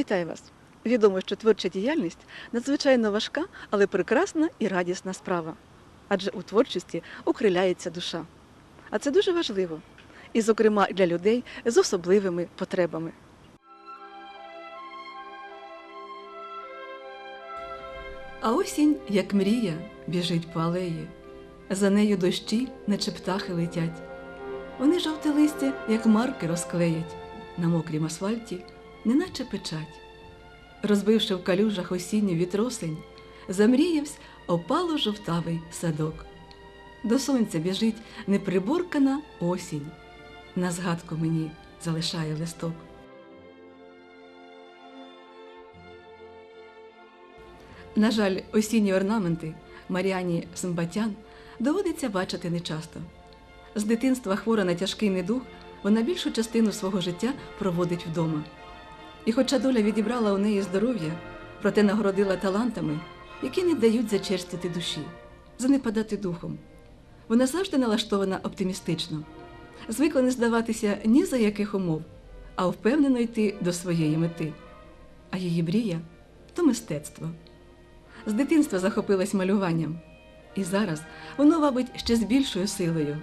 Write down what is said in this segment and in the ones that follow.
Вітаю вас! Відомо, що творча діяльність надзвичайно важка, але прекрасна і радісна справа. Адже у творчості укриляється душа. А це дуже важливо. І, зокрема, для людей з особливими потребами. А осінь, як мрія, біжить по алеї. За нею дощі, наче птахи летять. Вони жовте листя, як марки розклеять, на мокрім асфальті, неначе печать. Розбивши в калюжах осінню вітросень, замріявсь опало жовтавий садок. До сонця біжить неприборкана осінь. На згадку мені залишає листок. На жаль, осінні орнаменти Маріані Симбатян доводиться бачити нечасто. З дитинства хвора на тяжкий недух, вона більшу частину свого життя проводить вдома. І хоча доля відібрала у неї здоров'я, проте нагородила талантами, які не дають зачерстити душі, занепадати духом. Вона завжди налаштована оптимістично, звикла не здаватися ні за яких умов, а впевнено йти до своєї мети. А її мрія то мистецтво. З дитинства захопилась малюванням, і зараз воно вабить ще з більшою силою,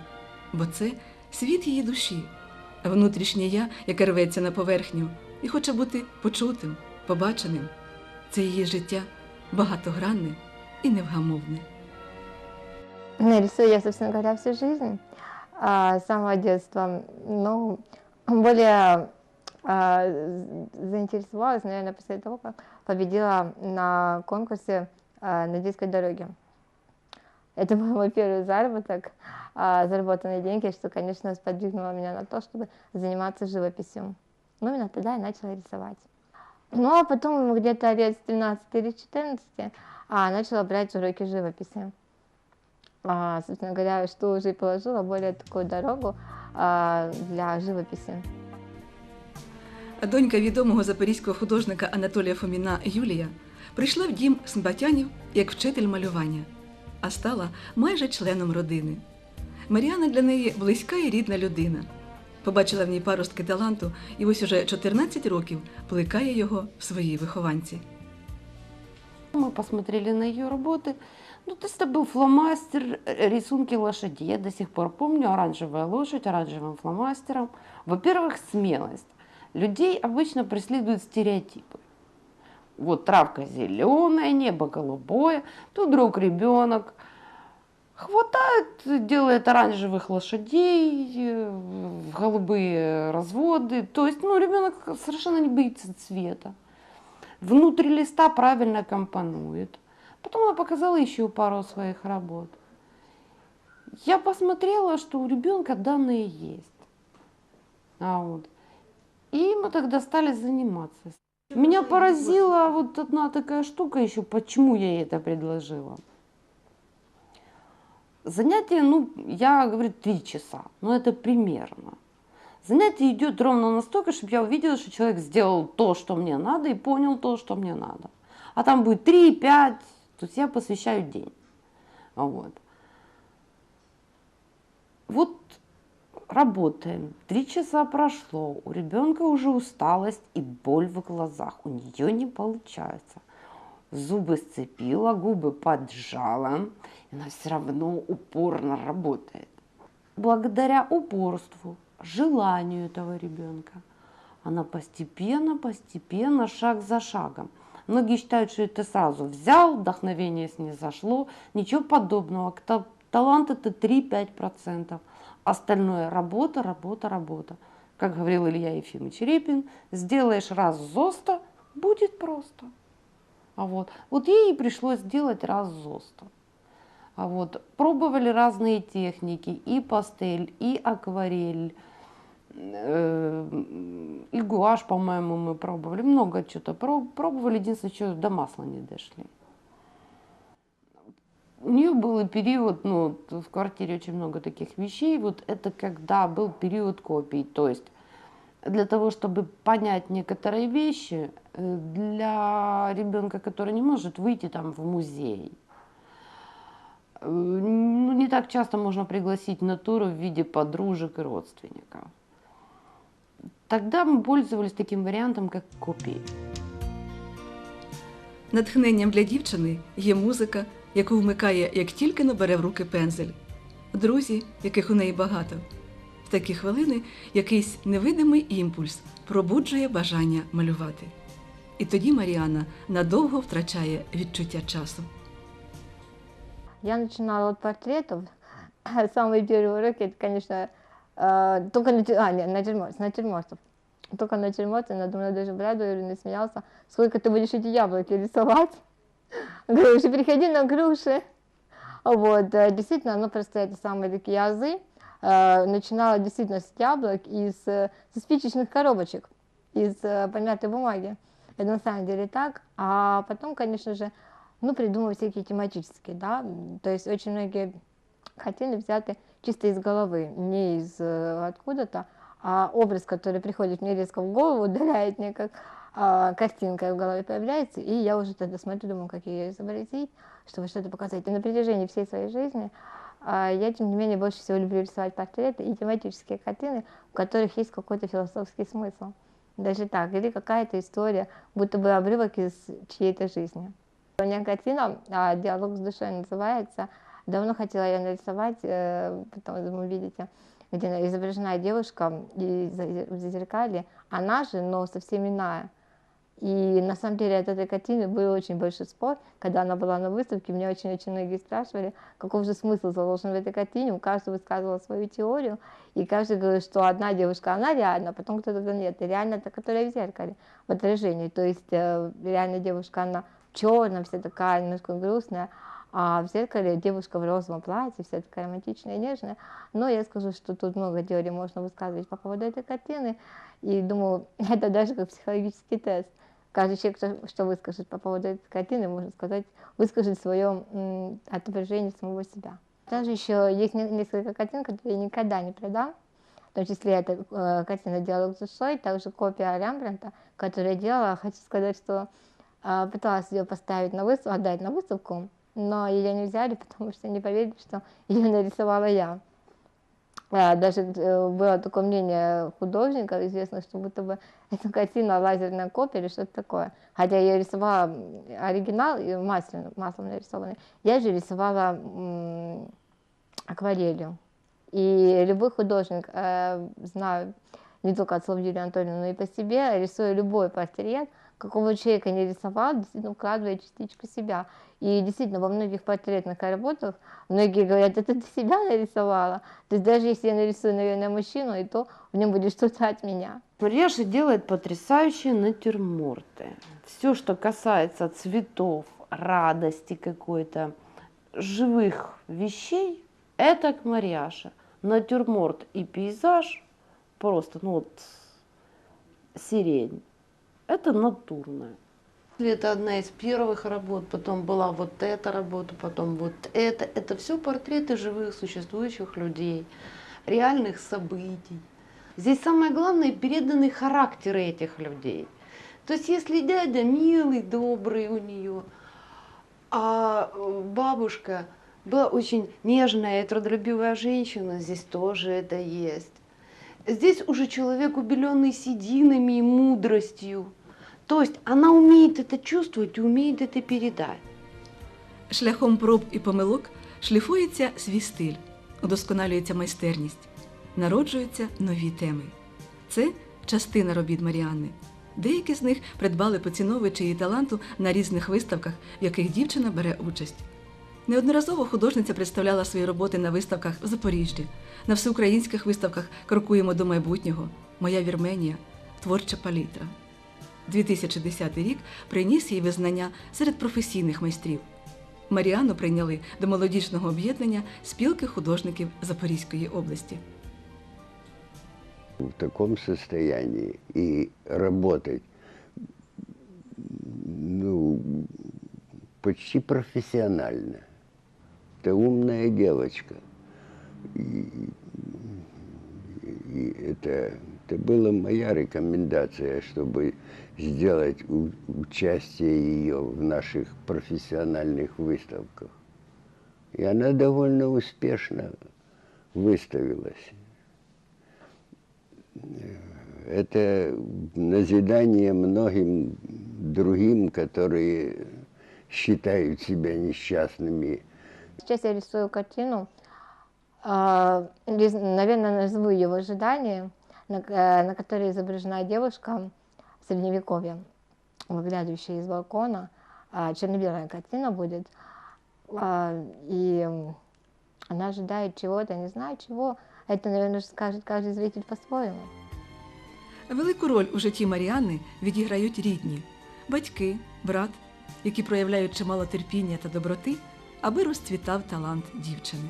бо це світ її душі, внутрішнє я, яке рветься на поверхню і хоче бути почутим, побаченим. Це її життя багатогранне і невгамовне. Ну, рисую я, собственно говоря, всю жизнь. А, с самого детства. Ну, более а, заинтересовалась, наверное, после того, как победила на конкурсе а, на детской дороге. Это был мой первый заработок, а, заработанные деньги, что, конечно, сподвигнуло меня на то, чтобы заниматься живописью. Ну, именно тогда я начала рисовать. Ну, а потом где-то лет с 13 или 14 а, начала брать уроки живописи а, собственно говоря, что уже положила более такую дорогу а, для живописи. Донька відомого запорізького художника Анатолія Фоміна Юлія прийшла в дім Смбатянів як вчитель малювання, а стала майже членом родини. Маріана для неї близька і рідна людина Побачила в ній паростки таланту і ось уже 14 років плекає його в своїй вихованці. Мы посмотрели на ее работы. Ну, то есть это был фломастер, э, рисунки лошадей. Я до сих пор помню оранжевая лошадь оранжевым фломастером. Во-первых, смелость. Людей обычно преследуют стереотипы. Вот травка зеленая, небо голубое, тут вдруг ребенок хватает, делает оранжевых лошадей, э, голубые разводы. То есть, ну, ребенок совершенно не боится цвета. Внутри листа правильно компонует. Потом она показала еще пару своих работ. Я посмотрела, что у ребенка данные есть. А вот. И мы тогда стали заниматься. Меня поразила вот одна такая штука еще, почему я ей это предложила. Занятие, ну, я говорю, три часа, но это примерно. Занятие идет ровно настолько, чтобы я увидела, что человек сделал то, что мне надо, и понял то, что мне надо. А там будет 3, 5, то есть я посвящаю день. Вот. Вот работаем. Три часа прошло, у ребенка уже усталость и боль в глазах. У нее не получается. Зубы сцепила, губы поджала. Она все равно упорно работает. Благодаря упорству, желанию этого ребенка, она постепенно, постепенно, шаг за шагом. Многие считают, что это сразу взял, вдохновение снизошло. Ничего подобного. Та- Талант это 3-5%. Остальное работа, работа, работа. Как говорил Илья Ефимович Репин, сделаешь раз зоста, будет просто. А вот, вот ей и пришлось сделать раз зоста. А вот, пробовали разные техники, и пастель, и акварель, э, и гуашь, по-моему, мы пробовали, много проб- пробовали, единственное, что до масла не дошли. У нее был период, ну, в квартире очень много таких вещей, вот это когда был период копий, то есть для того, чтобы понять некоторые вещи, э, для ребенка, который не может выйти там в музей, ну, не так часто можно пригласить натуру в виде подружек и родственников. Тогда мы пользовались таким вариантом, как копии. Натхненням для дівчини є музика, яку вмикає, як тільки но бере в руки пензель, друзі, яких у неї багато. В такі хвилини якийсь невидимий імпульс пробуджує бажання малювати. І тоді Маріана надовго втрачає відчуття часу. Я начинала от портретов. Самый первый урок, это, конечно, э, только на, а, нет, натюрморт, с натюрмортов. Только натюрморты, надо мной даже брат Юрий смеялся. Сколько ты будешь эти яблоки рисовать? Груши, приходи на груши. Вот, э, действительно, ну просто это самые такие азы. Э, Начинала действительно с яблок и с, со спичечных коробочек, из э, помятой бумаги. Это на самом деле так. А потом, конечно же, ну, придумываю всякие тематические, да, то есть очень многие картины взяты чисто из головы, не из э, откуда-то, а образ, который приходит мне резко в голову, ударяет мне как а, картинка в голове появляется, и я уже тогда смотрю, думаю, как ее изобразить, чтобы что-то показать. И на протяжении всей своей жизни а, я, тем не менее, больше всего люблю рисовать портреты и тематические картины, в которых есть какой-то философский смысл. Даже так, или какая-то история, будто бы обрывок из чьей-то жизни. Меня картина а, «Диалог с душой» называется. Давно хотела ее нарисовать, э, потом, вы видите, где изображена девушка в зазеркалье, она же, но совсем иная. И на самом деле от этой картины был очень большой спор, когда она была на выставке, меня очень-очень многие спрашивали, каков же смысл заложен в этой картине, у каждого высказывал свою теорию, и каждый говорит, что одна девушка, она реальна, потом кто-то говорит, нет, реально та, которая в зеркале, в отражении, то есть э, реально девушка, она в черном, вся такая немножко грустная, а в зеркале девушка в розовом платье, вся такая романтичная, нежная. Но я скажу, что тут много теорий можно высказывать по поводу этой картины. И думаю, это даже как психологический тест. Каждый человек, кто- что выскажет по поводу этой картины, можно сказать, выскажет свое м, отображение самого себя. Также еще есть не- несколько картин, которые я никогда не продам. В том числе это э, картина «Диалог с душой», также копия Рембрандта, которую я делала. Хочу сказать, что пыталась ее поставить на выставку, отдать на выставку, но ее не взяли, потому что не поверили, что ее нарисовала я. А, Даже э, было такое мнение художников, известно, что будто бы это картина лазерная копия или что-то такое. Хотя я рисовала оригинал маслом, маслом нарисованный. Я же рисовала акварелью. И любой художник, э, знаю, не только от слов Юлии Анатольевны, но и по себе, рисуя любой портрет, какого человека не рисовал, действительно вкладывая частичку себя. И действительно, во многих портретных работах многие говорят, это ты себя нарисовала. То есть даже если я нарисую, наверное, мужчину, и то в нем будет что-то от меня. Марьяша делает потрясающие натюрморты. Все, что касается цветов, радости какой-то, живых вещей, это к Марьяше. Натюрморт и пейзаж просто, ну вот, сирень. Это натурное. Это одна из первых работ, потом была вот эта работа, потом вот это. Это все портреты живых существующих людей, реальных событий. Здесь самое главное переданный характер этих людей. То есть если дядя милый, добрый у нее, а э, бабушка была очень нежная и трудолюбивая женщина, здесь тоже это есть. Здесь уже человек, убеленный сединами и мудростью. То есть она умеет это чувствовать и умеет это передать. Шляхом проб і помилок шліфується свій стиль, удосконалюється майстерність, народжуються нові теми. Це частина робіт Маріанни. Деякі з них придбали поціновувачі її таланту на різних виставках, в яких дівчина бере участь. Неодноразово художниця представляла свої роботи на виставках в Запоріжжі, на всеукраїнських виставках Крокуємо до майбутнього, Моя Вірменія, Творча палітра. 2010 рік приніс їй визнання серед професійних майстрів. Маріану прийняли до молодіжного об'єднання спілки художників Запорізької області. в таком состоянии и работать ну, почти профессионально. Это умная девочка. И, и это, это была моя рекомендация, чтобы сделать участие ее в наших профессиональных выставках. И она довольно успешно выставилась. Это назидание многим другим, которые считают себя несчастными. Сейчас я рисую картину, а, наверное, назову ее в ожидании, на, э, на которой изображена девушка в средневековье, выглядывающая из балкона. А, Черно-белая картина будет. А, И м, она ожидает чего-то, не знаю чего. Это, наверное, скажет каждый зритель по-своему. Велику роль у житті Маріанни відіграють рідні батьки, брат, які проявляють чимало терпіння та доброти, аби розцвітав талант дівчини.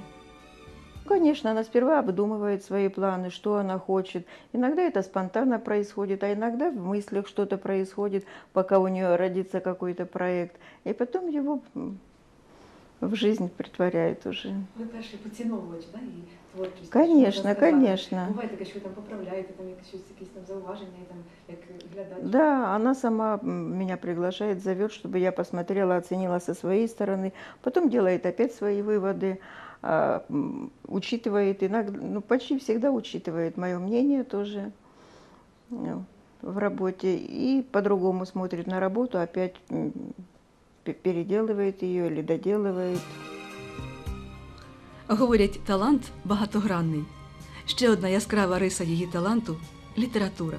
Конечно, она сперва обдумывает свои планы, что она хочет. Иногда это спонтанно происходит, а иногда в мыслях что-то происходит, пока у нее родится какой-то проект. И потом его в жизнь притворяет уже. Ви перший поціновувач, да, її творчості? Конечно, конечно. Буває таке, що ви там поправляєте, там якісь щось, якісь там зауваження, і там як глядач. Да, она сама м, меня приглашает, зовет, чтобы я посмотрела, оценила со своей стороны. Потом делает опять свои выводы, а, м, учитывает, иногда, ну, почти всегда учитывает мое мнение тоже э, в работе. И по-другому смотрит на работу, опять м, пе- переделывает ее или доделывает. Говорять, талант багатогранний. Ще одна яскрава риса її таланту література.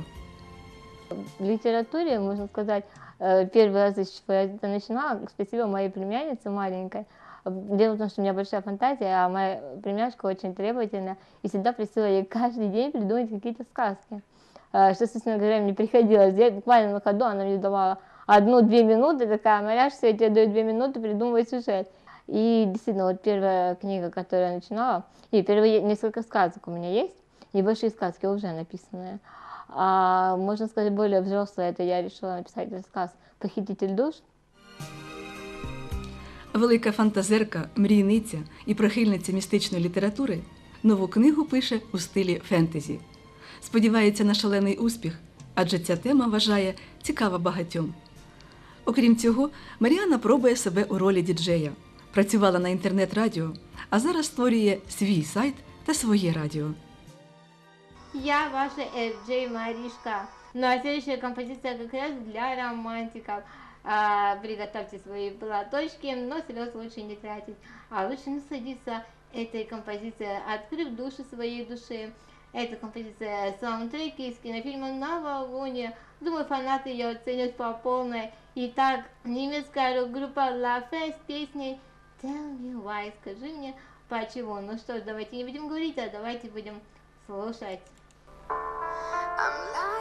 В литературе, можно сказать, э, первый раз, с чего я это начинала, спасибо моей племяннице маленькой. Дело в том, что у меня большая фантазия, а моя племяшка очень требовательна и всегда просила ей каждый день придумать какие-то сказки. Э, Что, собственно говоря, мне приходилось делать. Буквально на ходу она мне давала одну-две минуты, такая, Маряш, все, я тебе даю две минуты, придумывай сюжет. И действительно, вот первая книга, которую я начинала, и первые несколько сказок у меня есть, небольшие сказки уже написанные. А можно сказать, более взрослая, это я решила написать рассказ «Похититель душ». Велика фантазерка, мрійниця і прихильниця містичної літератури нову книгу пише у стилі фентезі. Сподівається на шалений успіх, адже ця тема вважає цікава багатьом. Окрім цього, Маріана пробує себе у ролі діджея, працювала на інтернет-радіо, а зараз створює свій сайт та своє радіо. Я ваша FJ Маришка. Ну а следующая композиция как раз для романтиков. А, приготовьте свои платочки, но слез лучше не тратить, а лучше насладиться этой композицией, открыв душу своей души. Эта композиция саундтреки из кинофильма «Новолуние». Думаю, фанаты ее оценят по полной. Итак, немецкая рок-группа La Fest с песней Tell Me Why. Скажи мне, почему. Ну что ж, давайте не будем говорить, а давайте будем слушать. I'm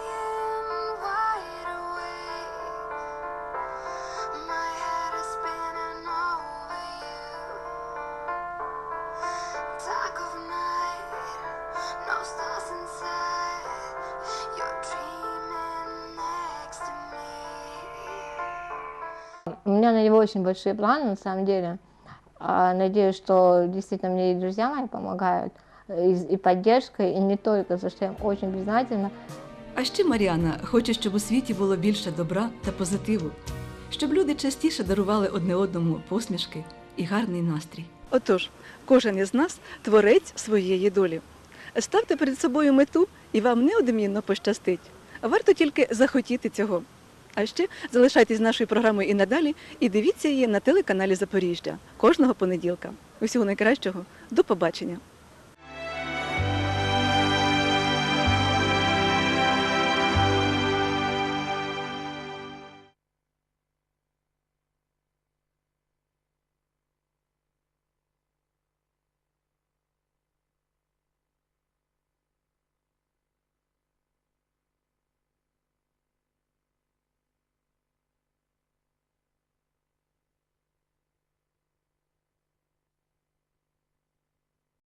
на него очень большие планы, на самом деле. А, Надеюсь, что действительно мне и друзья мои помогают, и, и поддержка, и не только, за что я им очень признательна. А ще Маріана хоче, щоб у світі було більше добра та позитиву, щоб люди частіше дарували одне одному посмішки і гарний настрій. Отож, кожен із нас творець своєї долі. Ставте перед собою мету, і вам неодмінно пощастить. Варто тільки захотіти цього. А ще залишайтесь з нашою програмою і надалі, і дивіться її на телеканалі Запоріжжя кожного понеділка. Усього найкращого, до побачення!